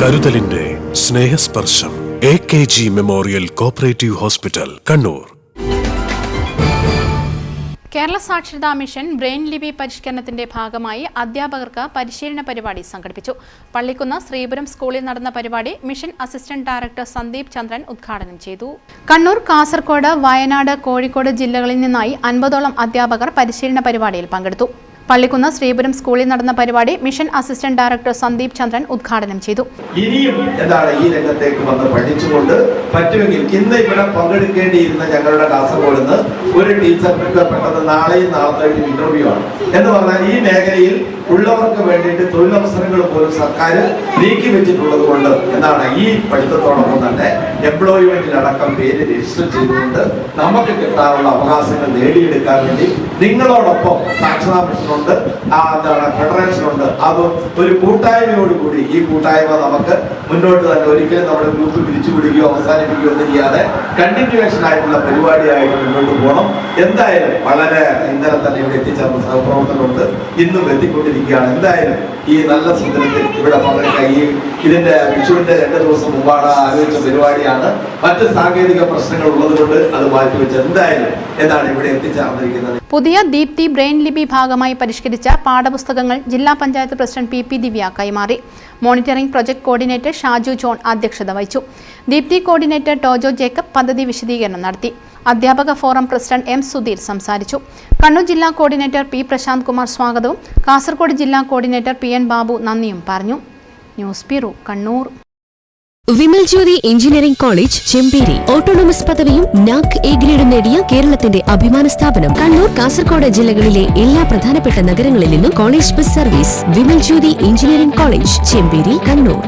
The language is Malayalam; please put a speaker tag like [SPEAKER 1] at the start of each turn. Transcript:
[SPEAKER 1] കരുതലിന്റെ Snehasparsham. A K G memorial cooperative hospital Kannur.
[SPEAKER 2] Kerala സാക്ഷരതാ മിഷൻ ബ്രെയിൻ ലിപി പരിഷ്കരണത്തിന്റെ ഭാഗമായി അധ്യാപകർക്ക് പരിശീലന പരിപാടി സംഘടിപ്പിച്ചു. പള്ളിക്കുന്ന് ശ്രീപുരം സ്കൂളിൽ നടന്ന പരിപാടി mission assistant director Sandeep Chandran ഉദ്ഘാടനം ചെയ്തു. കണ്ണൂർ കാസർഗോഡ് വയനാട് കോഴിക്കോട് ജില്ലകളിൽ നിന്നായി അൻപതോളം അധ്യാപകർ പരിശീലന പരിപാടിയിൽ പങ്കെടുത്തു. പള്ളിക്കുന്ന് ശ്രീപുരം സ്കൂളിൽ നടന്ന പരിപാടി mission assistant director Sandeep Chandran ഉദ്ഘാടനം ചെയ്തു.
[SPEAKER 3] ഇനിയും എന്താണ് ഈ രംഗത്തേക്ക് വന്ന് പഠിച്ചുകൊണ്ട് പറ്റുമെങ്കിൽ ഇന്ന് ഇവിടെ പങ്കെടുക്കേണ്ടിയിരുന്ന ഞങ്ങളുടെ കാസർഗോഡ് നിന്ന് ഒരു ടീച്ചർ പെട്ടെന്ന് നാളെയും നാളത്തേക്ക് ഇന്റർവ്യൂ ആണ്. എന്ന് പറഞ്ഞാൽ ഈ മേഖലയിൽ ഉള്ളവർക്ക് വേണ്ടിയിട്ട് തൊഴിലവസരങ്ങൾ പോലും സർക്കാർ നീക്കി വെച്ചിട്ടുള്ളത് കൊണ്ട് എന്താണ് ഈ പഠിത്തത്തോടൊപ്പം തന്നെ എംപ്ലോയ്മെന്റിൽ അടക്കം പേര് രജിസ്റ്റർ ചെയ്തുകൊണ്ട് നമുക്ക് കിട്ടാനുള്ള അവകാശങ്ങൾ നേടിയെടുക്കാൻ വേണ്ടി നിങ്ങളോടൊപ്പം സാക്ഷരതാ മിഷനുണ്ട് ആ എന്താണ് ഫെഡറേഷൻ ഉണ്ട് അത് ഒരു കൂട്ടായ്മയോടുകൂടി ഈ കൂട്ടായ്മ നമുക്ക് മുന്നോട്ട് തന്നെ ഒരിക്കലും നമ്മുടെ ഗ്രൂപ്പ് പിരിച്ചുവിടുകയോ അവസാനിപ്പിക്കുകയോ ഒന്നും ചെയ്യാതെ കണ്ടിന്യൂവേഷൻ ആയിട്ടുള്ള പരിപാടിയായിട്ട് മുന്നോട്ട് പോകണം. എന്തായാലും വളരെ ഇന്നലെ തന്നെ ഇവിടെ എത്തിച്ചേർന്ന സഹപ്രവർത്തനമുണ്ട് ഇന്നും എത്തിക്കൊണ്ടിരിക്കുകയാണ്. എന്തായാലും ഈ നല്ല സുന്ദരത്തിൽ ഇവിടെ പങ്കെടുക്കുക ഈ ഇതിന്റെ വിഷുവിന്റെ രണ്ട് ദിവസം മുമ്പാണ് ആലോചിച്ച പരിപാടിയാണ്. മറ്റ് സാങ്കേതിക പ്രശ്നങ്ങൾ ഉള്ളതുകൊണ്ട് അത് മാറ്റിവെച്ച് എന്തായാലും എന്താണ് ഇവിടെ എത്തിച്ചേർന്നിരിക്കുന്നത്.
[SPEAKER 2] പുതിയ ദീപ്തി ബ്രെയിൻ ലിപി ഭാഗമായി പരിഷ്കരിച്ച പാഠപുസ്തകങ്ങൾ ജില്ലാ panchayat president P P Divya കൈമാറി. Monitoring project coordinator Shaju John അധ്യക്ഷത വഹിച്ചു. ദീപ്തി കോർഡിനേറ്റർ ടോജോ ജേക്കബ് പദ്ധതി വിശദീകരണം നടത്തി. അധ്യാപക ഫോറം പ്രസിഡന്റ് എം സുധീർ സംസാരിച്ചു. കണ്ണൂർ ജില്ലാ കോർഡിനേറ്റർ പി പ്രശാന്ത് കുമാർ സ്വാഗതവും കാസർഗോഡ് ജില്ലാ കോർഡിനേറ്റർ പി എൻ ബാബു നന്ദിയും പറഞ്ഞു. News bureau Kannur.
[SPEAKER 4] Vimal Jyothi engineering college Chemperi. Autonomous പദവിയും നാക് എ ഗ്രേഡും നേടിയ കേരളത്തിന്റെ അഭിമാന സ്ഥാപനം. കണ്ണൂർ കാസർഗോഡ് ജില്ലകളിലെ എല്ലാ പ്രധാനപ്പെട്ട നഗരങ്ങളിൽ നിന്നും college bus service. Vimal Jyothi engineering college Chemperi Kannur.